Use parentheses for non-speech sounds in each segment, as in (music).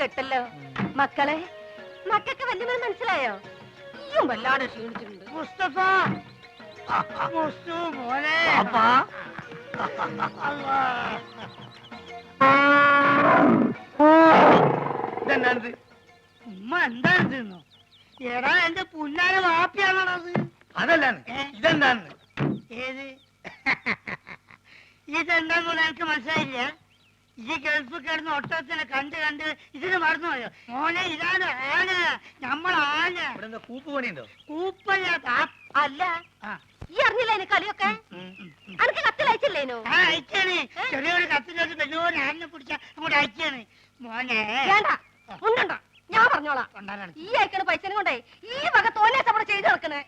കെട്ടല്ലോ. മക്കളെ മക്കൾക്ക് വല്യമ്മ മനസ്സിലായോ? ഈയും വല്ലാതെ ക്ഷീണിച്ചിട്ടുണ്ട്. മുസ്തഫ! മുസ്തു മോനെ. ഇതെന്നാണിത്? ഉമ്മ എന്താണ് തിന്നു എടാ എന്റെ പുല്ലാര വാപ്പിയാണത് അതല്ലാണ്? ഇതെന്താണ് ഏത്? ഇതെന്താന്ന് എനിക്ക് മനസ്സിലായില്ല. ഈ ഗൾഫ് കിടന്ന് ഒട്ടത്തിനെ കണ്ട് കണ്ട് ഇതിന് മറന്നുപോയോ മോനെ ഇതാണ് ആന. നമ്മൾ ആന. ഇവിടെ കൂപ്പ് പണിയുണ്ടോ? കൂപ്പല്ല താ- അല്ല. ആ. ഈ അറിഞ്ഞില്ല എന്നെ കളിയൊക്കെ? ഉം, കത്തിൽ അയച്ചില്ലേനോ അനക്ക് കത്തിലയച്ചില്ലേനു ആ അയച്ചാണ് ചെറിയൊരു കത്തിലോട്ട് വലിയൊരു ആനിനെ പിടിച്ച അങ്ങോട്ട് അയച്ചാണ് മോനെ. വേണ്ട. ഉണ്ടണ്ട ഞാൻ പറഞ്ഞോളാം. കൊണ്ടാരാണ് ഈ അയക്കണ പൈസനും കൊണ്ടേ ഈ വക തോന്നിയ നമ്മൾ ചെയ്തു നടക്കണേ.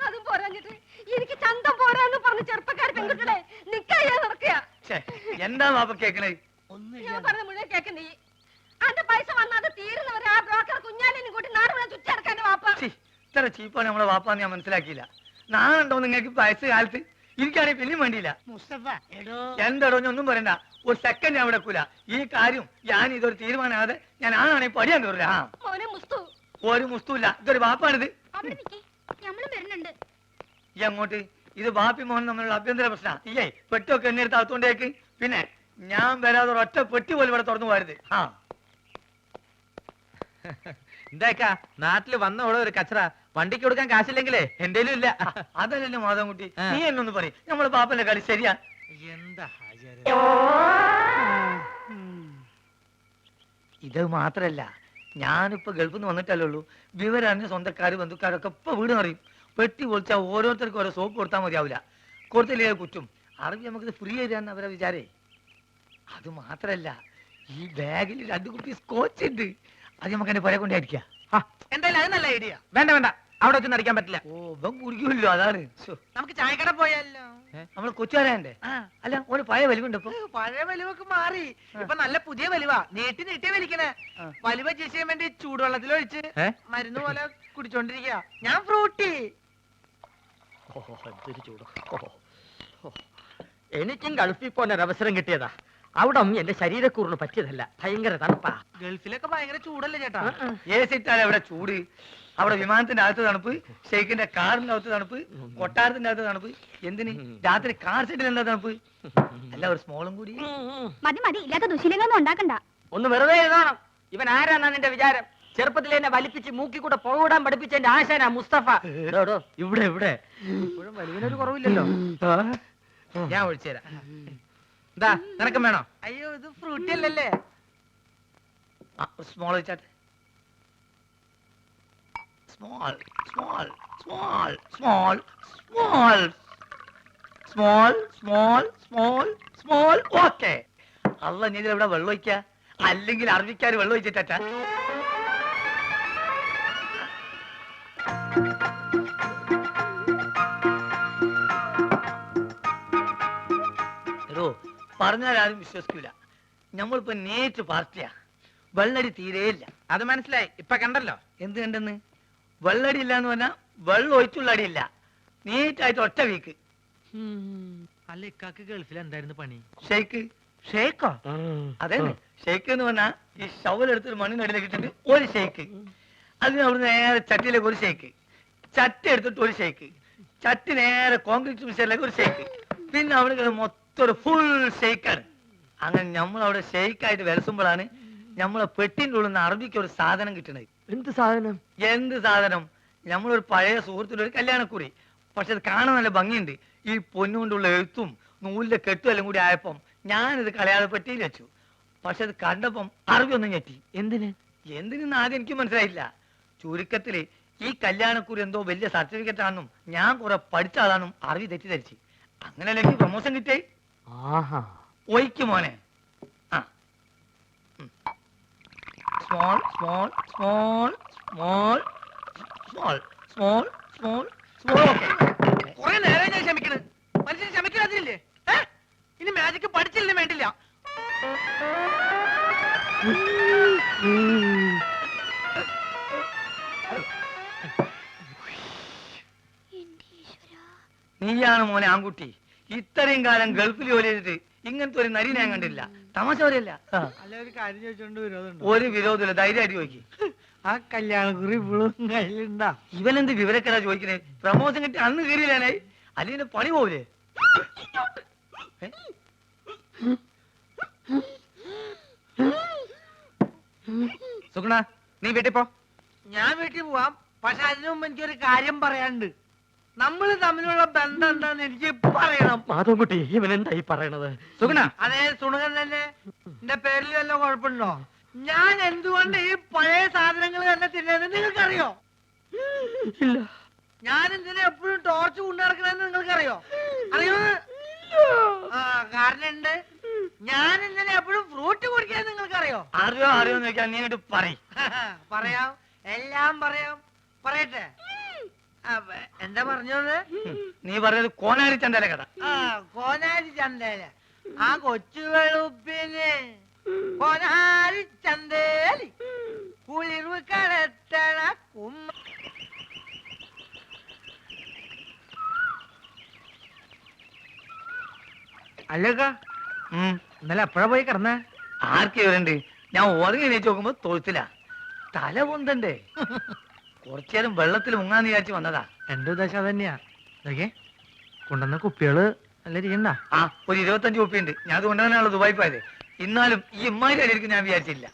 അതും പോരാഞ്ഞിട്ട് എനിക്ക് ചന്തം പോരാന്ന് പറഞ്ഞ് ചെറുപ്പക്കാർ പെൺകുട്ടികളെ നിക്കയ്യാ നടക്കുക ഛേ, എന്താ കേക്കണേ? ഞാൻ പറഞ്ഞ മുഴുവൻ നീ. അന്റെ പൈസ വന്നത് തീരുന്നവരെ ആ ബ്രോക്കർ കുഞ്ഞാലിനും കൂട്ടി നാട് മുഴുവൻ ചുറ്റി നടക്കാൻ വാപ്പ ഇത്ര ചീപ്പാണ് നമ്മളെ വാപ്പാന്ന് ഞാൻ മനസ്സിലാക്കിയില്ല. നാളുണ്ടോ നിങ്ങൾക്ക് പൈസ കാലത്ത് എനിക്കാണെങ്കിൽ പിന്നെയും വേണ്ടിയില്ല. മുസ്തഫ എടോ. എന്തടോ ഞാൻ ഒന്നും പറയണ്ട. ഒരു സെക്കൻഡ് ഞാൻ വിടക്കൂല ഈ കാര്യം ഞാൻ ഇതൊരു തീരുമാനമാകാതെ ഞാൻ ആണാണെങ്കിൽ പടിയാൻ കയറില്ല ആ. മോനെ മുസ്തു. ഒരു മുസ്തുല്ല ഇതൊരു നിക്കേ. നമ്മളും വരുന്നുണ്ട്. ഈ അങ്ങോട്ട്. ഇത് ബാപ്പി മോഹൻ തമ്മിലുള്ള അഭ്യന്തര പ്രശ്നം ഇല്ലേ പെട്ടൊക്കെ എണ്ണെടുത്ത് അകത്തോണ്ടേക്ക് പിന്നെ ഞാൻ വരാതെ ഒറ്റ പെട്ടി പോലും ഇവിടെ തുറന്നു പോരുത് ആ. (laughs) എന്താക്കാ നാട്ടിൽ വന്ന ഉള്ള ഒരു കച്ചറ. വണ്ടിക്ക് കൊടുക്കാൻ കാശില്ലെങ്കിലേ? എന്തേലും ഇല്ല. അതല്ലല്ലോ മാധവൻകുട്ടി. കുട്ടി നീ എന്നൊന്ന് പറയും. നമ്മളെ പാപ്പന്റെ കളി ശരിയാ. എന്താ ഇത് മാത്രല്ല. ഞാനിപ്പോ ഗൾഫിൽ നിന്ന് വന്നിട്ടല്ലേ ഉള്ളൂ. വിവരറിഞ്ഞ സ്വന്തക്കാര് ബന്ധുക്കാരൊക്കെ ഇപ്പൊ വീട് അറിയും പെട്ടി പൊളിച്ചാൽ ഓരോരുത്തർക്കും ഓരോ സോപ്പ് കൊടുത്താൽ മതിയാവില്ല കൊടുത്തില്ലേ കുറ്റും? അറിവ് നമുക്കിത് ഫ്രീ ആയിരുന്നു അവരെ വിചാരേ. അത് മാത്രല്ല ഈ ബാഗിൽ രണ്ട് കുപ്പി സ്കോച്ച് ഉണ്ട്. അത് നമുക്ക് എന്റെ പുര കൊണ്ടായിരിക്കാം എന്തായാലും അത് നല്ല ഐഡിയ വേണ്ട വേണ്ട. അവിടെ വെച്ച് നടിക്കാൻ പറ്റില്ല. ഓ ഇവൻ കുടിക്കുമല്ലോ അതാണ്. നമുക്ക് ചായക്കട പോയാലോ? നമ്മൾ കൊച്ചുകാരന്റെ അല്ല ഓന് പഴയ വലിവുണ്ട് ഇപ്പൊ. പഴയ വലിവൊക്കെ മാറി. ഇപ്പൊ നല്ല പുതിയ വലിവാ. നീട്ടി നീട്ടി വലിക്കണേ. വലിവ ചെയ്യാൻ വേണ്ടി ചൂടുവെള്ളത്തിൽ ഒഴിച്ച് മരുന്ന് പോലെ കുടിച്ചോണ്ടിരിക്കുക ഞാൻ ഫ്രൂട്ടി. എനിക്കും ഗൾഫിൽ പോകാൻ ഒരു അവസരം കിട്ടിയതാ. അവിടെ എന്റെ ശരീരക്കൂറിന് പറ്റിയതല്ല. ഭയങ്കര തണുപ്പാ. ഗൾഫിലൊക്കെ ഭയങ്കര ചൂടല്ലേ ചേട്ടാ? ഏ സിറ്റാണ് അവിടെ ചൂട് അവിടെ വിമാനത്തിന്റെ അകത്ത് തണുപ്പ് ഷെയ്ഖിന്റെ കാറിന്റെ അകത്ത് തണുപ്പ് കൊട്ടാരത്തിന്റെ അകത്ത് തണുപ്പ്. എന്തിന്? രാത്രി കാർ സെറ്റിൽ എന്താ തണുപ്പ്? അല്ല ഒരു സ്മോളും കൂടി. മതി മതി. ഇല്ലാത്ത ദുശീലങ്ങളൊന്നും ഉണ്ടാക്കണ്ട. ഒന്ന് വെറുതെ എഴുതണം. ഇവൻ ആരാന്നാ നിന്റെ വിചാരം? ചെറുപ്പത്തിൽ എന്നെ വലിപ്പിച്ച് മൂക്കി കൂടെ പുകവിടാൻ പഠിപ്പിച്ച എന്റെ ആശാന മുസ്തഫ. ഇവിടെ ഇവിടെ. ഇപ്പോഴും വലിവിനൊരു കുറവില്ലല്ലോ. ഞാൻ ഒഴിച്ചു എന്താ നിനക്കും വേണോ? അയ്യോ ഇത് ഫ്രൂട്ടി അല്ലല്ലേ? Small വെച്ചാട്ടെ. Small small small small small small small small small okay അല്ല നീ ഇവിടെ വെള്ളം ഒഴിക്ക അല്ലെങ്കിൽ അറബിക്കാർ വെള്ളം ഒഴിച്ചിട്ടാ പറഞ്ഞാൽ ആരും വിശ്വസിക്കൂല. നമ്മളിപ്പോ നേരിട്ട് പാർട്ടിയാ. വെള്ളടി തീരെയില്ല അത് മനസ്സിലായി. ഇപ്പൊ കണ്ടല്ലോ. എന്ത് കണ്ടെന്ന്? വെള്ളടി ഇല്ല എന്ന് പറഞ്ഞാൽ വെള്ളം ഒഴിച്ചുള്ള അടിയില്ല നീറ്റായിട്ട് ഒറ്റ വീക്ക്. അല്ല ഇക്കാക്ക് ഗൾഫിൽ എന്തായിരുന്നു പണി? ഷെയ്ക്ക് ഷെയ്ക്കോ അതെ ഷെയ്ക്ക് എന്ന് പറഞ്ഞാൽ ഈ ഷവൽ എടുത്തൊരു മണ്ണിനടിയിലേക്ക് ഇട്ടിട്ട് ഒരു ഷെയ്ക്ക് അതിന് അവിടെ നേരെ ചട്ടിയിലേക്ക് ഒരു ഷെയ്ക്ക് ചട്ടി എടുത്തിട്ട് ഒരു ഷെയ്ക്ക് ചട്ടി നേരെ കോൺക്രീറ്റ് മിഷനിലേക്ക് ഒരു ഷെയ്ക്ക് പിന്നെ അവിടെ മൊത്തം ഒരു ഫുൾ ഷെയ്ക്കാണ് അങ്ങനെ നമ്മൾ അവിടെ ഷെയ്ക്കായിട്ട് വിലസുമ്പോഴാണ് നമ്മളെ പെട്ടിന്റെ ഉള്ളിൽ നിന്ന് അറബിക്ക് ഒരു സാധനം കിട്ടണത്. എന്ത് സാധനം? എന്ത് സാധനം? നമ്മളൊരു പഴയ സുഹൃത്തിന്റെ ഒരു കല്യാണക്കുറി. പക്ഷെ അത് കാണാൻ നല്ല ഭംഗിയുണ്ട്. ഈ പൊന്നുകൊണ്ടുള്ള എഴുത്തും നൂലിന്റെ കെട്ടും എല്ലാം കൂടി ആയപ്പം ഞാനിത് കളയാതെ പെട്ടിയിൽ വെച്ചു. പക്ഷെ അത് കണ്ടപ്പം അറബി ഒന്നും ഞെട്ടി. എന്തിന്? എന്തിനെന്ന് ആദ്യം എനിക്ക് മനസ്സിലായില്ല. ചുരുക്കത്തിൽ ഈ കല്യാണക്കുറി എന്തോ വലിയ സർട്ടിഫിക്കറ്റ് ആണെന്നും ഞാൻ കുറെ പഠിച്ച ആളാണെന്നും തെറ്റിദ്ധരിച്ചു തെറ്റിദ്ധരിച്ച്. അങ്ങനെയല്ല എനിക്ക് പ്രൊമോഷൻ കിട്ടേ ആഹാ. ഒയ്ക്ക് മോനെ. ആ. Small small small small small small small small കുറെ നേരം ഞാൻ ക്ഷമിക്കണ്. മനുഷ്യൻ ക്ഷമിക്കാതില്ലേ ഇനി മാജിക് പഠിച്ചില്ലേ വേണ്ടില്ല. നീയാണ് മോനെ ആൺകുട്ടി. ഇത്രയും കാലം ഗൾഫിൽ ജോലി ചെയ്തിട്ട് ഇങ്ങനത്തെ ഒരു നരി ഞാൻ കണ്ടില്ല. തമാശ പറയല്ല അല്ല ഒരു കാര്യം ചോദിച്ചോണ്ട് വിരോധമുണ്ടോ ഒരു വിരോധമില്ല ധൈര്യമായിട്ട് ചോദിക്കും. ആ കല്യാണക്കുറി ഇപ്പോഴും കയ്യിലുണ്ടാ. ഇവനെന്ത് വിവരക്കേടാ ചോദിക്കണേ? പ്രമോഷൻ കിട്ടി അന്ന് കയറിയില്ലാനേ? അല്ലെങ്കിൽ പണി പോവില്ലേ? സുഗുണ നീ വീട്ടിൽ പോ. ഞാൻ വീട്ടിൽ പോവാം പക്ഷെ അതിനു മുമ്പ് എനിക്കൊരു കാര്യം പറയാനുണ്ട്. നമ്മൾ തമ്മിലുള്ള ബന്ധം എന്താന്ന് എനിക്ക് പറയണം. മാധവൻകുട്ടി ഇവൻ എന്തായി പറയണത്? സുഗുണ. അതേ സുണകൻ തന്നെ. എന്റെ പേരിൽ വല്ല കുഴപ്പമുണ്ടോ? ഞാൻ എന്തുകൊണ്ട് ഈ പഴയ സാധനങ്ങൾ തന്നെ തിന്നുന്നത് നിങ്ങൾക്കറിയോ? ഇല്ല. ഞാൻ എന്തിനാ എപ്പോഴും ടോർച്ച് കൊണ്ടു നടക്കണെന്ന് നിങ്ങൾക്കറിയോ? അറിയോ? ആ കാരണം ഉണ്ട് ഞാൻ എന്തിനാ എപ്പോഴും ഫ്രൂട്ട് കുടിക്കാൻ നിങ്ങൾക്കറിയോ? അറിയോ അറിയോ ചോദിക്കാൻ നീ അങ്ങോട്ട് പറയും. (laughs) പറയാം. എല്ലാം പറയാം. പറയട്ടെ. എന്താ പറഞ്ഞത് നീ പറഞ്ഞത് കോനാരി ചന്ത കഥ. ആ കോനാരി ചന്ത ആ കൊച്ചു വെളുപ്പിന് കോനാരി ചന്തേലി കുളിർവ് കടത്തണ കുമ്മ അല്ലക്ക. ഇന്നലെ എപ്പോഴാ പോയി കിടന്ന? ആർക്കേ വരണ്ടേ? ഞാൻ ഉറങ്ങി എണീച്ച് നോക്കുമ്പോ തൊഴുത്തില്ല തല പൊന്തണ്ടേ? കുറച്ചേരം വെള്ളത്തിൽ മുങ്ങാന്ന് വിചാരിച്ച് വന്നതാ. എന്റെ ഉദ്ദേശം അതന്നെയാ ഇതൊക്കെ കൊണ്ടുവന്ന കുപ്പികൾ നല്ല ഇരിക്കണ്ട? ആ ഒരു ഇരുപത്തഞ്ച് കുപ്പിയുണ്ട്. ഞാൻ അത് കൊണ്ടുവന്നാണല്ലോ ദുബായി പോയത്. എന്നാലും ഈ ഇമ്മാരി അടിയിരിക്കും ഞാൻ വിചാരിച്ചില്ല.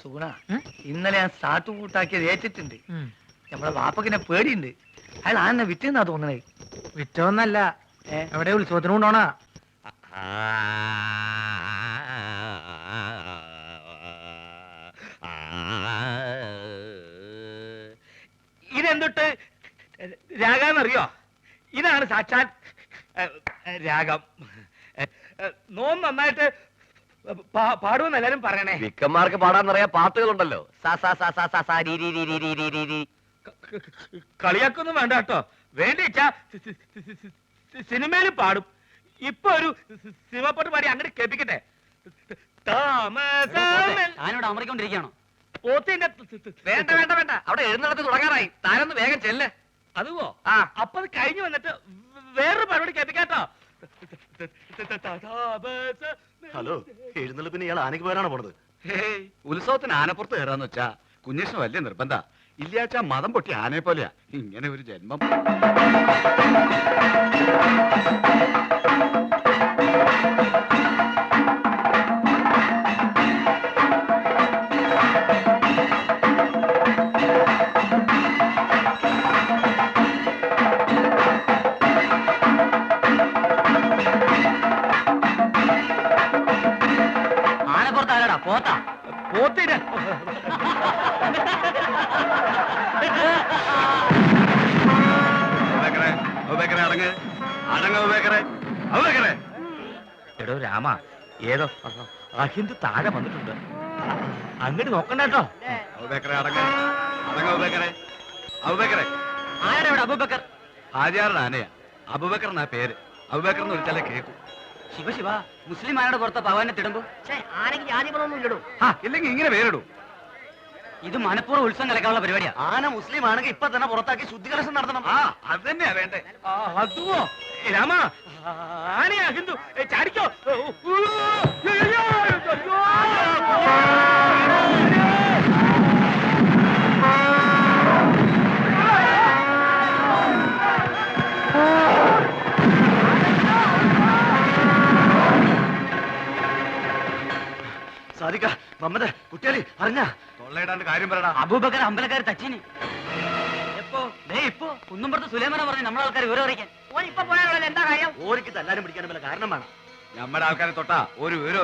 സുഗുണ ഇന്നലെ ഞാൻ സാട്ടു കൂട്ടാക്കിയത് ഏറ്റിട്ടുണ്ട്. നമ്മളെ വാപ്പക്കിനെ പേടിയുണ്ട്. അയാൾ ആന്നെ വിറ്റെന്നാ തോന്നണേ? വിറ്റോന്നല്ല? എവിടെ ഉത്സവത്തിന് കൊണ്ടോണാ ബാല്യം തൊട്ട് രാഗാന്നറിയോ? ഇതാണ് സാക്ഷാൽ രാഗം. നോ നന്നായിട്ട് പാടുമെന്ന് എല്ലാരും പറയണേ. വിക്കന്മാർക്ക് പാടാന്നറിയാ പാട്ടുകളുണ്ടല്ലോ. കളിയാക്കൊന്നും വേണ്ട കേട്ടോ. വേണ്ടിച്ചാ സിനിമയിൽ പാടും. ഇപ്പൊ ഒരു സിനിമ പാട്ട് പാടി അങ്ങനെ കേൾപ്പിക്കട്ടെ. താമസം ഞാനിവിടെ അമറിക്കൊണ്ടിരിക്കുകയാണോ? പോത്തിന്റെ വേണ്ട വേണ്ട വേണ്ട. അവിടെ എഴുന്നള്ളത്ത് തുടങ്ങാറായി. താരൊന്ന് വേഗം ചെല്ല്. അതുവോ? ആ. അപ്പൊ അത് കഴിഞ്ഞു വന്നിട്ട് വേറൊരു പരിപാടി കേട്ടോ ഹലോ എഴുന്നള്ളിപ്പിന് ഇയാൾ ആനയ്ക്ക് പോരാണോ പോണത്? ഹേയ് ഉത്സവത്തിന് ആനപ്പുറത്ത് കയറാന്ന് വെച്ചാ കുഞ്ഞേഷ്ണ വലിയ നിർബന്ധ. ഇല്ലാച്ചാ മതം പൊട്ടി ആനയെ പോലെയാ. ഇങ്ങനെ ഒരു ജന്മം. രാമ ഏതോ അഹിന്ദു താഴെ വന്നിട്ടുണ്ട്. അങ്ങോട്ട് നോക്കണ്ട കേട്ടോ. അബൂബക്കർ? ഹാജിയാറുടെ ആനയാ. അബൂബക്കർ എന്നാ പേര്. അബൂബക്കർ എന്ന് വിളിച്ചാലേ കേക്കൂ. ശിവ ശിവ മുസ്ലിം ആനയുടെ പുറത്ത് പവാനെ തിടുമ്പോ? ഇല്ലടോ. ഇല്ലെങ്കിൽ ഇങ്ങനെ പേരിടൂ. ഇത് മനഃപൂർവം ഉത്സവം കലക്കാനുള്ള പരിപാടിയാ ആന മുസ്ലിം ആണെങ്കിൽ ഇപ്പൊ തന്നെ പുറത്താക്കി ശുദ്ധികലശം നടത്തണം ആ അത് തന്നെയാ വേണ്ടേ ആ, അതുവോ ഏ, രാമ ആനയാ ഹിന്ദു ഏ, ചാടിക്കോ അയ്യോ, അയ്യോ. സാധിക്ക മമ്മദ് കുട്ടികളി അറിഞ്ഞ തൊള്ളയിടാണ്ട് കാര്യം പറയടാ. അബൂബക്കർ അമ്പലക്കാർ തച്ചിന്. എപ്പോ? ദേ ഇപ്പോ. കുന്നുംപുറത്ത് സുലൈമാന പറഞ്ഞു നമ്മളെ ആൾക്കാർ വിവരം അറിയിക്കാൻ. ഇപ്പൊ പോയാലുള്ള എന്താ കാര്യം? ഓരിക്ക് തല്ലാനും പിടിക്കാനും വല്ല കാരണം വേണം. നമ്മുടെ ആൾക്കാരെ തൊട്ടാ ഒരു വിവരം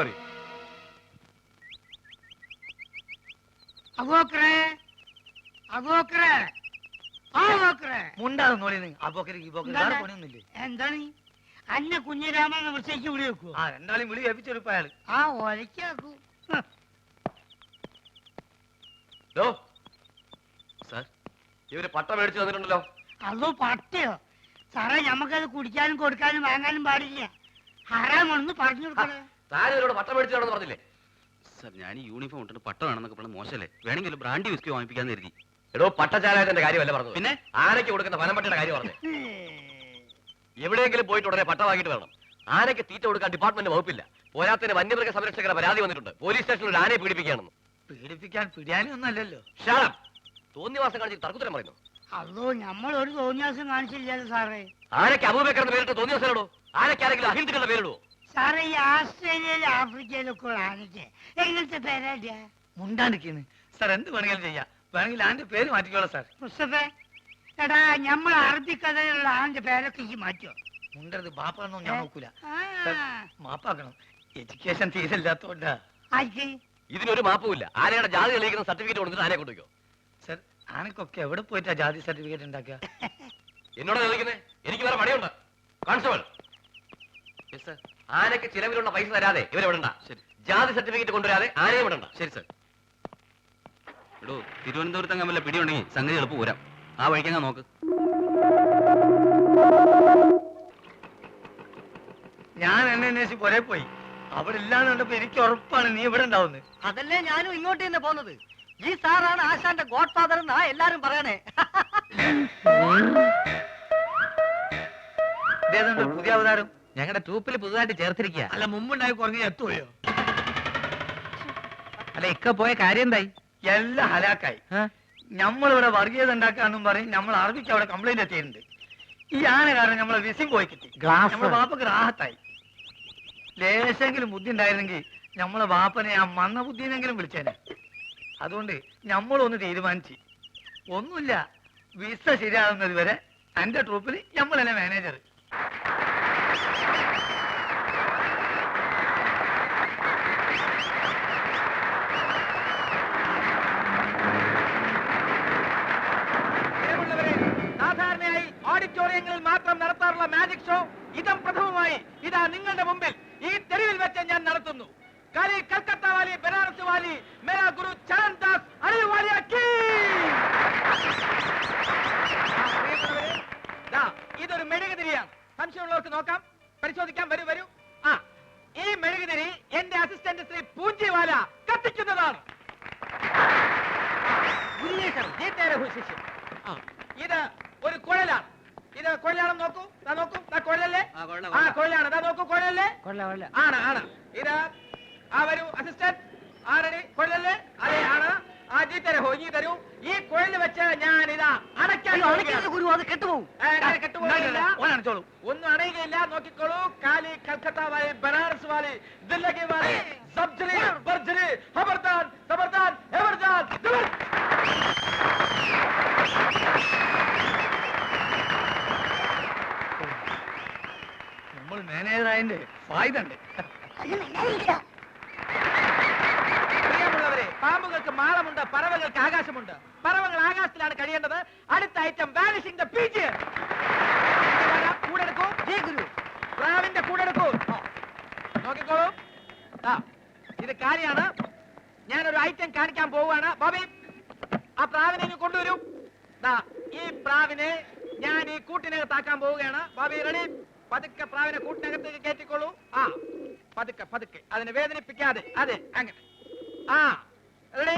ഈ പോക്കര് വേറെ എന്താണ്? അന്നെ കുഞ്ഞിരാമൻ വിളിച്ചേക്ക് വിളി വെക്കുവോ ആ രണ്ടാളും വിളി ഏൽപ്പിച്ചെടുപ്പ ആ ഒലക്കാക്കൂ സാർ ഇവർ പട്ട മേടിച്ചു തന്നിട്ടുണ്ടല്ലോ. അതോ പട്ടയോ? സാറേ ഞമ്മക്കത് കുടിക്കാനും കൊടുക്കാനും വാങ്ങാനും പാടില്ല. ഹറാമാണെന്ന് പറഞ്ഞു കൊടുക്കണേ. താൻ ഇവരോട് പട്ട മേടിച്ചു തരണമെന്ന് പറഞ്ഞില്ലേ? സർ ഞാൻ യൂണിഫോം ഇട്ടിട്ട് പട്ടം വേണമെന്നൊക്കെ പറഞ്ഞ മോശമല്ലേ? വേണമെങ്കിൽ ബ്രാൻഡി വിസ്കി വാങ്ങിപ്പിക്കാന്ന് കരുതി. എടോ പട്ടചാലായതിന്റെ കാര്യമല്ല പറഞ്ഞു പിന്നെ? ആനയ്ക്ക് കൊടുക്കുന്ന പനമ്പട്ടിയുടെ കാര്യം പറഞ്ഞു. എവിടെയെങ്കിലും പോയിട്ട് ഉടനെ പട്ട വാങ്ങിയിട്ട് വരണം. ആനയ്ക്ക് തീറ്റ കൊടുക്കാൻ ഡിപ്പാർട്ട്മെന്റ് വകുപ്പില്ല. പോരാത്തിന് വന്യമൃഗ സംരക്ഷകരുടെ പരാതി വന്നിട്ടുണ്ട്. പോലീസ് സ്റ്റേഷനിൽ ഒരു ആനയെ പീഡിപ്പിക്കുകയാണെന്ന്. പീഡിപ്പിക്കാൻ പിടിയാനും അല്ലല്ലോ. തോന്നിവാസം കാണിച്ച് തർക്കുത്തരം പറയുന്നു. അതോ നമ്മൾ ഒരു തോന്നിയാസം കാണിച്ചില്ലല്ലോ സാറേ. ആരൊക്കെ അബൂബക്കറിന്റെ പേരിട്ട് തോന്നിയാസോ ആരൊക്കെ ആരെങ്കിലും അഹിന്ദുക്കളുടെ പേരിടുവോ? സാറേ ഈ ആസ്ട്രേലിയയിലും ആഫ്രിക്കയിലൊക്കെ ആനയ്ക്ക് എങ്ങനത്തെ പേരാടിയാ? മുണ്ടാണ്ടിരിക്കുന്നു സാർ എന്ത് വേണമെങ്കിലും ചെയ്യാം. വേണമെങ്കിൽ ആന്റെ പേര് മാറ്റിക്കോളാം സാർ. മുസ്തഫേ എടാ നമ്മൾ അറബിക്കഥയിലുള്ള ആന്റെ പേരൊക്കെ ഈ മാറ്റോ മുണ്ടത് ബാപ്പാന്നോ ഞാൻ നോക്കൂല. ആ, മാപ്പാക്കണം. എഡ്യൂക്കേഷൻ തീരല്ലാത്തോണ്ടാ ആർക്ക്? ഇതിനൊരു മാപ്പുമില്ല. ആനയുടെ ജാതി തെളിയിക്കുന്ന സർട്ടിഫിക്കറ്റ് കൊടുത്തിട്ട് ആനയെ കൊണ്ടുവയ്ക്കോ സർ ആനക്കൊക്കെ എവിടെ പോയിട്ടാ ജാതി സർട്ടിഫിക്കറ്റ് ഉണ്ടാക്കുക? എന്നോട് ചോദിക്കുന്നേ? എനിക്ക് വേറെ പണിയുണ്ട്. കോൺസ്റ്റബിൾ ആനയ്ക്ക് ചിലവിലുള്ള പൈസ തരാതെ ഇവരെ വിടണ്ട. ശരി. ജാതി സർട്ടിഫിക്കറ്റ് കൊണ്ടുവരാതെ ആനയെ വിടണ്ട. ശരി സർ എടോ തിരുവനന്തപുരത്ത് അങ്ങനെ വല്ല പിടിയുണ്ടെങ്കിൽ സംഗതി എളുപ്പം പോരാം. ആ വഴിക്കങ്ങ നോക്ക്. ഞാൻ എന്നെ അന്വേഷിച്ച് പുരേ പോയി. അവിടെ ഇല്ലാന്ന് കണ്ടപ്പോ എനിക്ക് ഉറപ്പാണ് നീ ഇവിടെ ഉണ്ടാവുന്നത് അതല്ലേ ഞാനും ഇങ്ങോട്ട് തന്നെ പോന്നത് ഈ സാറാണ് ആശാന്റെ ഗോഡ് ഫാദർ എന്നാ എല്ലാരും പറയണേ. ഇതേതുണ്ട് പുതിയ അവതാരം. ഞങ്ങളുടെ ട്രൂപ്പിൽ പുതുതായിട്ട് ചേർത്തിരിക്കുക അല്ല മുമ്പുണ്ടായി കുറഞ്ഞ എത്തുകയോ അല്ല ഇക്ക പോയ കാര്യം എന്തായി? എല്ലാം ഹലാക്കായി. നമ്മളിവിടെ വർഗീയത ഉണ്ടാക്കാന്നും പറയും നമ്മൾ അറബിക്ക് അവിടെ കംപ്ലൈന്റ് എത്തിയിട്ടുണ്ട് ഈ ആന കാരണം നമ്മളെ വിസിം പോയി കിട്ടി. ഗ്ലാസ്. നമ്മുടെ ബാപ്പക്ക് റാഹത്തായി ലേശെങ്കിലും ബുദ്ധി ഉണ്ടായിരുന്നെങ്കിൽ നമ്മളെ ബാപ്പനെ ആ മന്ന ബുദ്ധിനെങ്കിലും വിളിച്ചേനെ. അതുകൊണ്ട് നമ്മളൊന്ന് തീരുമാനിച്ചു. ഒന്നുമില്ല വിസ ശരിയാകുന്നത് വരെ എന്റെ ട്രൂപ്പിൽ നമ്മളല്ലേ മാനേജർ ശ്രീ പൂഞ്ചിവാല കത്തിക്കുന്നതാണ്. ഇത് ഒരു കുഴലാണ്. ഇത് കുഴലാണെന്ന് നോക്കൂ. ദാ നോക്കൂ. ദാ കുഴലല്ലേ? ആ കുഴലാണ്. ദാ നോക്കൂ കൊഴലല്ലേ? ആണ് ആണ്. ഇത് ആ വരൂ അസിസ്റ്റന്റ് ആരടി? കൊഴലല്ലേ? അതെ ആണ്. ആ ജീത്തരെ ഹോ ഈ തരൂ. ഈ കുഴൽ വെച്ച് ഞാൻ ഇതാ അടയ്ക്കാൻ പോവുകയാണ്. ഗുരു അത് കെട്ടുപോകും ഏ, ഞാൻ കെട്ടുപോകുന്നില്ല. ഓനടിച്ചോളൂ ഒന്നും അണയുകയില്ല. നോക്കിക്കോളൂ. കാലി കൽക്കത്ത വാലി ബനാറസ് വാലി ദില്ലഗി വാലി സബ്ജലി ബർജലി ഹബർദാൻ സബർദാൻ എവർദാൻ ദിവർ നമ്മൾ മാനേജർ ആയതിന്റെ ഫായ്ദ ഉണ്ട്. പാമ്പുകൾക്ക് മാളമുണ്ട് പറവകൾക്ക് ആകാശമുണ്ട്. പറവകൾ ആകാശത്തിലാണ് കഴിയേണ്ടത്. അടുത്ത ഐറ്റം വാനിഷിംഗ് ദ പീച്ച് കൂടെടുക്കൂ. ജയ ഗുരു. പ്രാവിന്റെ കൂടെടുക്കൂ. നോക്കിക്കോളൂ. ആ ഇത് കാര്യമാണ് ഞാനൊരു ഐറ്റം കാണിക്കാൻ പോവുകയാണ്. ബോബി ആ പ്രാവിനെ കൊണ്ടുവരൂ. ദാ ഈ പ്രാവിനെ ഞാൻ ഈ കൂട്ടിനകത്താക്കാൻ പോവുകയാണ്. ബോബി റെഡി പതുക്കെ പ്രാവിനെ കൂട്ടിനകത്തേക്ക് കയറ്റിക്കോളൂ. ആ പതുക്കെ പതുക്കെ. അതിനെ വേദനിപ്പിക്കാതെ. അതെ അങ്ങനെ. ആ. റെഡി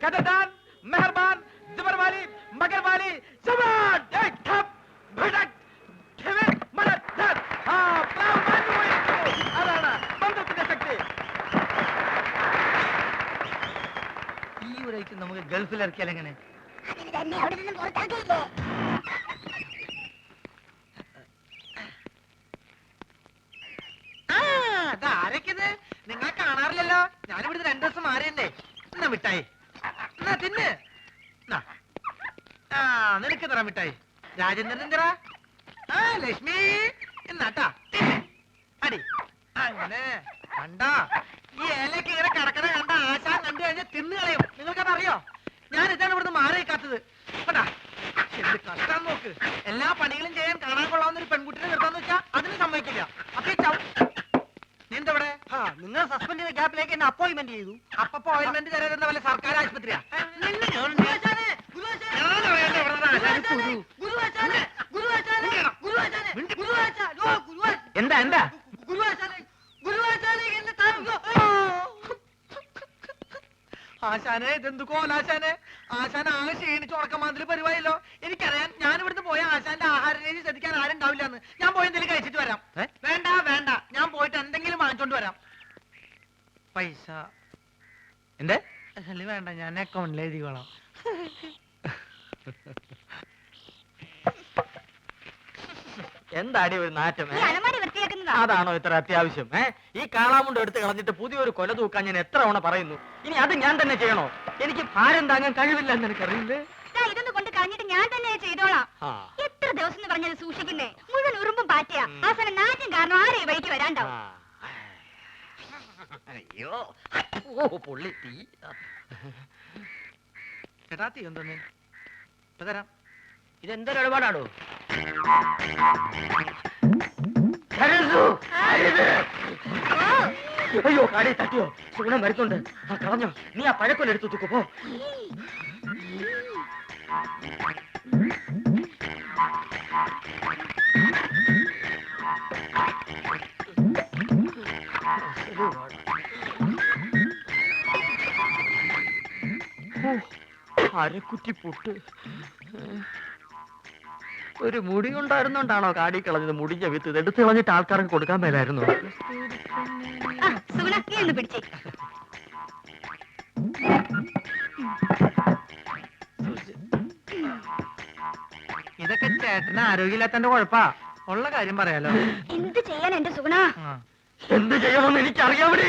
കഥദാൻ മെഹർബാൻ ജബർവാലി മഗർവാലി ജവാൻ ഏക് ഠപ് ഭടക് ഠിവൻ മലദ്ധർ ആ പ്രാവ് മാഞ്ഞു പോയിരിക്കുന്നു അതാണ് ബന്ധത്തിന്റെ ശക്തി ഈ ഒരു ഐറ്റം നമുക്ക് ഗൾഫിൽ ഇറക്കിയാൽ എങ്ങനെ? ആ അതാരൊക്കെത് നിങ്ങളെ കാണാറില്ലല്ലോ. ഞാനിവിടുന്ന് രണ്ടു ദിവസം മാറിയല്ലേ എന്നാ മിഠായി? എന്നാ തിന്ന്. ആ നിനക്ക് തറ മിഠായി? രാജേന്ദ്രൻ എന്തിനാ? ആ ലക്ഷ്മി എന്നാട്ടാ. അടി. അങ്ങനെ. കണ്ടാ. ഈ ഏലക്ക് ഇങ്ങനെ കിടക്കണ കണ്ട ആശാൻ കണ്ടു കഴിഞ്ഞാൽ തിന്നു കളയും. നിങ്ങൾക്കത് അറിയോ ഞാൻ ഇതാണ് ഇവിടുന്ന് മാറി കാത്തത് എന്ത് കഷ്ടം നോക്ക്. എല്ലാ പണികളും ചെയ്യാൻ കാണാൻ കൊള്ളാവുന്ന ഒരു പെൺകുട്ടിനെ നിർത്താന്ന് വെച്ചാ അതിന് സമ്മതിക്കില്ല. അപ്പൊ ഈ ചവ- നീ എന്താ ഇവിടെ ആ നിങ്ങൾ സസ്പെൻഡ് ചെയ്ത ഗ്യാപ്പിലേക്ക് എന്നെ അപ്പോയിന്റ്മെന്റ് ചെയ്തു. അപ്പൊ അപ്പോയിന്റ്മെന്റ് തരാൻ വല്ല സർക്കാർ ആശുപത്രിയാ. എന്താ എന്താ? ആശാനെ ഇതെന്തു കോലാശാനെ ആശാൻ ആകെ ക്ഷീണിച്ച് ഉറക്കമാതിരി പരിപാടിയല്ലോ. എനിക്കറിയാം ഞാൻ ഇവിടുന്ന് പോയ ആശാന്റെ ആഹാര രീതി ശ്രദ്ധിക്കാൻ ആരും ഉണ്ടാവില്ലെന്ന് ഞാൻ പോയി എന്തെങ്കിലും കഴിച്ചിട്ട് വരാം. വേണ്ട വേണ്ട. എന്തെങ്കിലും വാങ്ങിച്ചോണ്ട് വരാം പൈസ. എന്തേ? അല്ല വേണ്ട ഞാൻ അക്കൗണ്ടിൽ എഴുതിക്കോളാം. എന്താടി ഒരു നാറ്റം അതാണോ ഇത്ര അത്യാവശ്യം ഏ? ഈ കാളാമുണ്ട് എടുത്ത് കളഞ്ഞിട്ട് പുതിയൊരു കൊല തൂക്കാൻ ഞാൻ എത്ര തവണ പറയുന്നു. ഇനി അത് ഞാൻ തന്നെ ചെയ്യണോ? എനിക്ക് ഭാരം താങ്ങാൻ കഴിവില്ല എന്ന് എനിക്കറിയില്ലേ? ഇതൊന്നും കൊണ്ട് കളഞ്ഞിട്ട് ഞാൻ തന്നെ ചെയ്തോളാം. എത്ര ദിവസം പറഞ്ഞത് സൂക്ഷിക്കുന്നേ. മുഴുവൻ ഉറുമ്പും പാറ്റയാ. അവസാനം നാറ്റം കാരണം ആരെ ഈ വഴിക്ക് വരാണ്ടാവും. ആ. അയ്യോ. ഓ പൊള്ളി തീ. ചേട്ടാ തീ എന്തോന്ന് ഇപ്പൊ തരാം ഇതെന്തൊരു ഇടപാടാണോ അയ്യോ കാടി തട്ടിയോ? സുഗുണം വരുന്നുണ്ട്. ആ കളഞ്ഞോ. നീ ആ പഴക്കൊല്ല എടുത്തു തൂക്കോ അരക്കുറ്റി പുട്ട്. ഒരു മുടി കൊണ്ടായിരുന്നോണ്ടാണോ കാടി കളഞ്ഞത്? മുടിഞ്ഞ വിത്ത് ഇത് എടുത്ത് കളഞ്ഞിട്ട് ആൾക്കാർക്ക് കൊടുക്കാൻ മേലായിരുന്നു. ഇതൊക്കെ ചേട്ടന് ആരോഗ്യമില്ലാത്തന്റെ കുഴപ്പാ. ഉള്ള കാര്യം പറയാലോ. എന്ത് ചെയ്യാൻ എന്റെ സുഗുണ? എന്ത് ചെയ്യണമെന്ന് എനിക്കറിയാമടി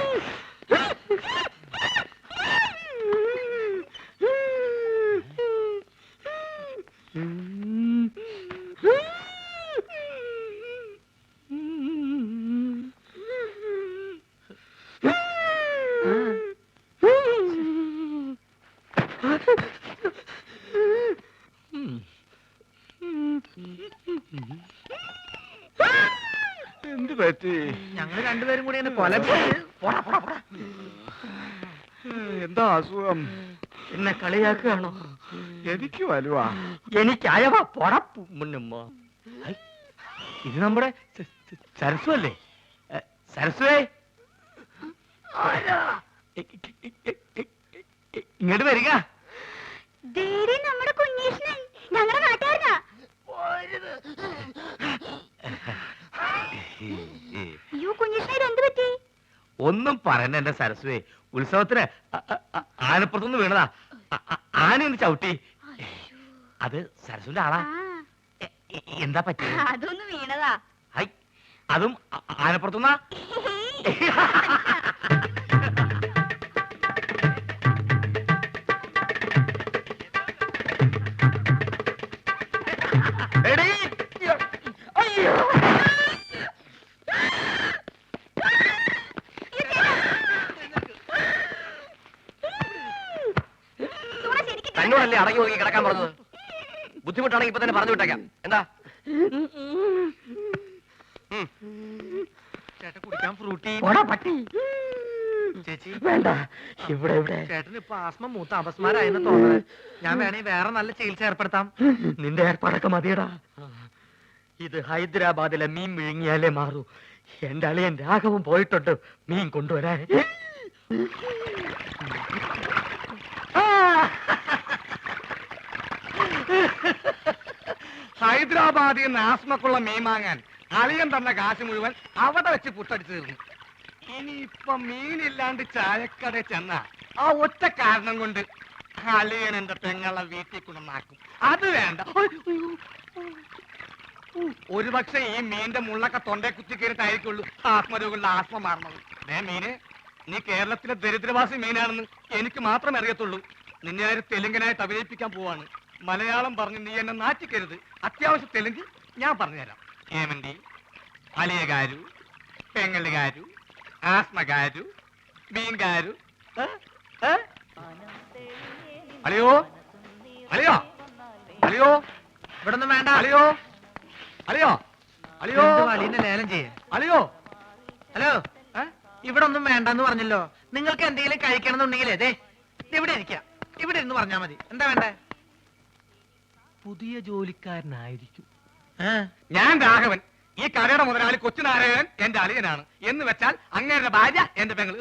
എന്ത് പറ്റി ഞങ്ങൾ രണ്ടുപേരും കൂടി എന്നെ കൊല പോടാ പോടാ പോടാ എന്താ അസുഖം? എന്നെ കളിയാക്കുകയാണോ? എനിക്ക് വലുവ. എനിക്ക് അയവ പൊടപ്പു മുന്നുമ്മ ഇത് നമ്മുടെ സരസ്വല്ലേ? സരസ്വേ? അല്ലേ ഇങ്ങോട്ട് വരിക. നമ്മുടെ കുഞ്ഞീഷ്ണൻ. ഞങ്ങളുടെ നാട്ടുകാരനാ അയ്യോ കുഞ്ഞീഷ്ണ ഇത് എന്ത് പറ്റി ഒന്നും പറയണ്ട എന്റെ സരസ്വേ ഉത്സവത്തിന് ആനപ്പുറത്തൊന്നും ആനപ്പുറത്തുനിന്ന് വീണതാ. ആനയൊന്ന് ചവിട്ടി. അത് സരസ്വന്റെ ആളാ. എന്താ പറ്റിയത് അതൊന്ന് വീണതാ. അതും ആനപ്പുറത്തുനിന്നാ (laughs) തന്നോടല്ലേ അടങ്ങി ഒതുങ്ങി കിടക്കാൻ പറഞ്ഞത്? ബുദ്ധിമുട്ടാണെങ്കിൽ ഇപ്പൊ തന്നെ പറഞ്ഞു വിട്ടേക്കാം. എന്താ. ചേട്ടൻ കുടിക്കാൻ ഫ്രൂട്ടി. പോടാ പട്ടി. ചേച്ചി. വേണ്ട. ഇവിടെ ഇവിടെ. ചേട്ടന് ഇപ്പൊ ആസ്മ മൂത്ത അപസ്മാരായെന്ന് തോന്നുന്നത് ഞാൻ വേണേ വേറെ നല്ല ചികിത്സ ഏർപ്പെടുത്താം. നിന്റെ ഏർപ്പാടൊക്കെ മതിയടാ. ഇത് ഹൈദരാബാദിലെ മീൻ വിഴുങ്ങിയാലേ മാറൂ. എന്റെ അളിയൻ രാഘവും പോയിട്ടുണ്ട്. മീൻ കൊണ്ടുവരാൻ. ഹൈദരാബാദിൽ നിന്ന് ആസ്മക്കുള്ള മീൻ വാങ്ങാൻ അളിയൻ തന്ന കാശ് മുഴുവൻ അവിടെ വെച്ച് പുട്ടടിച്ചു തീർന്നു ഇനിയിപ്പൊ മീനില്ലാണ്ട് ചായക്കട ചെന്ന ആ ഒറ്റ കാരണം കൊണ്ട് അളിയൻ എന്റെ പെങ്ങളെ വീട്ടിൽ കൊണ്ടുവന്നാക്കും. അത് വേണ്ട. ഒരു പക്ഷെ ഈ മീന്റെ മുള്ളൊക്കെ തൊണ്ടെ കുത്തി കയറിട്ടായിരിക്കുള്ളൂ ആത്മരോഗങ്ങളുടെ ആസ്മ മാറണത് ഏ മീന് നീ കേരളത്തിലെ ദരിദ്രവാസി മീനാണെന്ന് എനിക്ക് മാത്രമേ അറിയത്തുള്ളൂ. നിന്നെ ആര് തെലുങ്കനായിട്ട് അഭിനയിപ്പിക്കാൻ പോവാണ്. മലയാളം പറഞ്ഞ് നീ എന്നെ നാറ്റിക്കരുത്. അത്യാവശ്യം തെലുങ്ക് ഞാൻ പറഞ്ഞുതരാം. ഏമന്തി അലിയകാരു പെങ്ങലുകാരു ആസ്മകാരു മീൻകാരു ഏ? ഏ? അളിയോ? അളിയോ? അളിയോ? ഇവിടെ ഒന്നും വേണ്ട. അളിയോ? അളിയോ? അളിയോ? അലീന്റെ ലേലം ചെയ്യേ? അളിയോ? ഹലോ? ഇവിടെ ഒന്നും വേണ്ടെന്ന് പറഞ്ഞല്ലോ. നിങ്ങൾക്ക് എന്തെങ്കിലും കഴിക്കണമെന്നുണ്ടെങ്കിലേ ദേ ദേ ഇവിടെ ഇരിക്കാം. ഇവിടെ ഇരുന്ന് പറഞ്ഞാൽ മതി. എന്താ വേണ്ടേ? പുതിയ ജോലിക്കാരനായിരിക്കും. ഞാൻ രാഘവൻ. ഈ കടയുടെ മുതലാളി കൊച്ചുനാരായണൻ എന്റെ അളിയനാണ്. എന്ന് വെച്ചാൽ അങ്ങേരുടെ ഭാര്യ എന്റെ പെങ്ങൾ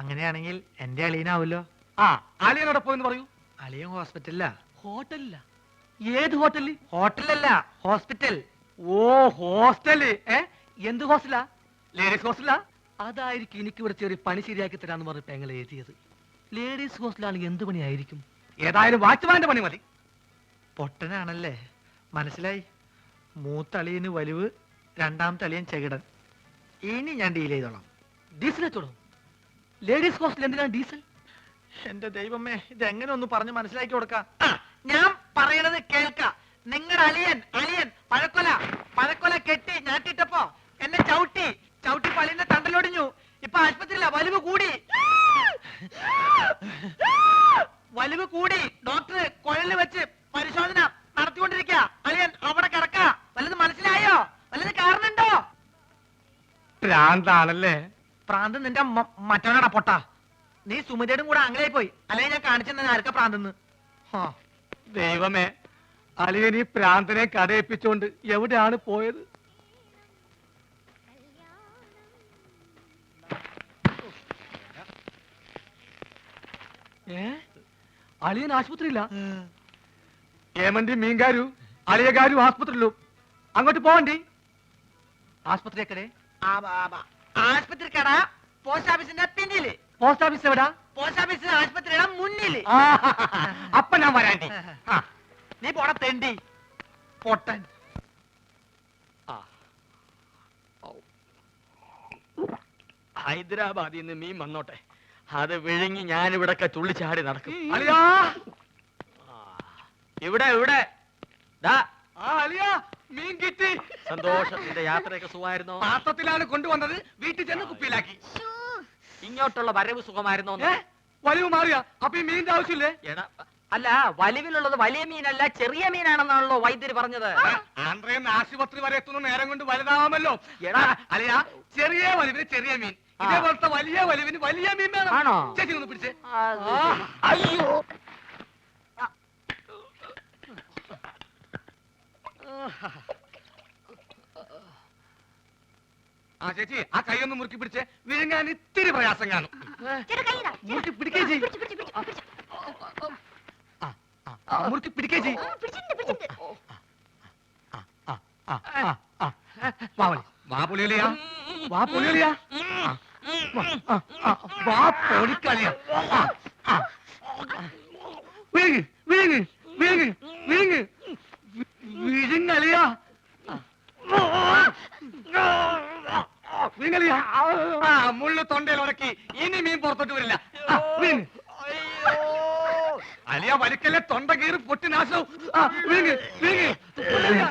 അങ്ങനെയാണെങ്കിൽ എന്റെ അളിയനാവല്ലോ ആ അളിയനോടെ പോയെന്ന് പറയൂ? അളിയൻ ഹോസ്പിറ്റലിലാ. ഹോട്ടലില്ല ഏത് ഹോട്ടലിൽ ഹോട്ടലല്ല ഹോസ്പിറ്റൽ. ഓ ഹോസ്റ്റൽ. ഏ എന്ത് ഹോസ്റ്റലാ? ലേഡീസ് ഹോസ്റ്റലാ? അതായിരിക്കും എനിക്ക് ഇവിടെ ചെറിയ പണി ശരിയാക്കി തരാന്ന് പറഞ്ഞ് പെങ്ങൾ എഴുതിയത്. ലേഡീസ് ഹോസ്റ്റലാണെങ്കിൽ എന്ത് പണിയായിരിക്കും? ഏതായാലും വാച്ച്മാന്റെ പണി മതി. പൊട്ടനാണല്ലേ? മനസ്സിലായി? മൂത്തളിയന് വലിവ് രണ്ടാമത്തെ അളിയൻ ചെകിടൻ. ഇനി ഞാൻ ഡീൽ ചെയ്തോളാം. ഡീസൽ എത്തോളൂ ലേഡീസ് ഹോസ്റ്റൽ എന്തിനാണ് ഡീസൽ എന്റെ ദൈവമേ ഇത് എങ്ങനെ ഒന്ന് പറഞ്ഞ് മനസ്സിലാക്കി കൊടുക്ക? ഞാൻ പറയണത് കേൾക്ക. നിങ്ങളുടെ അളിയൻ അളിയൻ പഴക്കൊല പഴക്കൊല കെട്ടി ഞാട്ടിട്ടപ്പോ എന്നെ ചവിട്ടി ചവിട്ടി പളിന്റെ തണ്ടലൊടിഞ്ഞു. ഇപ്പൊ ആശുപത്രിയില്ല വലിവ് കൂടി. (laughs) വലിവ് കൂടി ഡോക്ടർ കുഴലിൽ വെച്ച് പരിശോധന നടത്തിക്കൊണ്ടിരിക്ക അളിയൻ അവിടെ കിടക്ക. വല്ലത് മനസ്സിലായോ? വല്ലത് കാരണുണ്ടോ പ്രാന്താണല്ലേ പ്രാന്ത് നിന്റെ മറ്റവനാടാ പൊട്ട. നീ സുമിതയുടെ കൂടെ അങ്ങനെ പോയി. അല്ലെങ്കിൽ ഞാൻ കാണിച്ചെന്നെ ആർക്കാ പ്രാന്തെന്ന് ദൈവമേ അളിയൻ ഈ പ്രാന്തനെ കടയിപ്പിച്ചോണ്ട് എവിടെയാണ് പോയത്? ഏ? അളിയൻ ആശുപത്രിയില്ല ഏമന്റി മീൻകാരു അളിയകാരു ആസ്പത്രിയിലും. അങ്ങോട്ട് പോവണ്ടി ആസ്പത്രി എക്കടെ ആസ്പത്രി കട പോസ്റ്റ് ഓഫീസിന്റെ പിന്നിൽ. പോസ്റ്റ് ഓഫീസ് എവിടാ? പോസ്റ്റ് ഓഫീസ് ആശുപത്രിയുടെ മുന്നിൽ. അപ്പൊ ഞാൻ വരാണ്ടി നീ തെണ്ടി. പൊട്ടൻ. ഹൈദരാബാദിൽ നിന്ന് മീൻ വന്നോട്ടെ. അത് വിഴുങ്ങി ഞാനിവിടൊക്കെ ചുള്ളിച്ചാടി തുള്ളിച്ചാടി നടക്കും ഇവിടെ ഇവിടെ. ദാ. ആ അളിയാ മീൻ കിട്ടി. സന്തോഷം. നിന്റെ യാത്രയൊക്കെ സുഖമായിരുന്നോ? പാത്രത്തിലാണ് കൊണ്ടുവന്നത്. വീട്ടിൽ ചെന്ന് കുപ്പിയിലാക്കി. ഇങ്ങോട്ടുള്ള വരവ് സുഖമായിരുന്നോ വലിവ് മാറിയാ. അപ്പൊ ഈ മീനിന്റെ ആവശ്യമില്ലേ? അല്ല വലിവിലുള്ളത് വലിയ മീനല്ല ചെറിയ മീനാണെന്നാണല്ലോ വൈദ്യര് പറഞ്ഞത്. ആന്ധ്രയെന്ന് ആശുപത്രി വരെ എത്തുന്ന നേരം കൊണ്ട് വലുതാവാമല്ലോ. എടാ. അളിയാ ചെറിയ വലിവിന് ചെറിയ മീൻ. ഇതേപോലത്തെ വലിയ വലിവിന് വലിയ മീൻ വേണം. ആണോ? ചേച്ചി ഒന്ന് പിടിച്ചേ. അയ്യോ. ആ ചേച്ചി ആ കൈ ഒന്ന് മുറുക്കി പിടിച്ചേ വിഴുങ്ങാൻ ഇത്തിരി പ്രയാസം കാണും. മുറുക്കി പിടിക്കേ ചെയ് ആ, ആ, ആ, മുറുക്കി പിടിക്കേ ചെയ് ആ, ആ, ആ, ആ. വാ പുളിയലിയാ. വാ പുളിയലിയാ. വാ, പൊളിക്കളിയാ. വിഴുങ്ങ് വിഴുങ്ങ് വിഴുങ്ങ് വിഴുങ്ങ്. വിഴുങ്ങലിയാ. വിഴുങ്ങലിയാ. ആ മുള്ളു തൊണ്ടയിൽ ഉടക്കി ഇനി മീൻ പുറത്തോട്ട് വരില്ല. ആ, വിഴുങ്ങ്. അലിയ വലിക്കല്ലേ തൊണ്ട കീറി പൊട്ടി നാശവും ആ, വിഴുങ്ങ് വിഴുങ്ങ്. അലിയാ.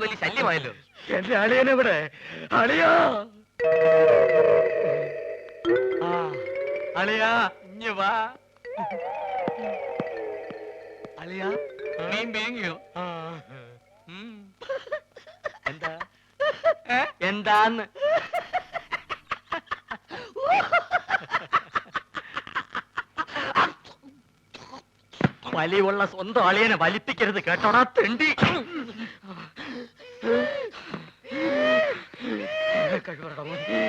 കൊണ്ട് വലിയ ശല്യമായല്ലോ. എന്റെ അളിയനെവിടെ അളിയാ! ആ, അളിയാ ഇഞ്ഞ് വാ. അളിയാ മീൻ വേങ്ങിയോ ആ, ഉം. എന്താ? ഏ? എന്താന്ന്? വലിയുള്ള സ്വന്തം അളിയനെ വലിപ്പിക്കരുത് കേട്ടോടാ തെണ്ടി. കഴിവറടാ മോനെ.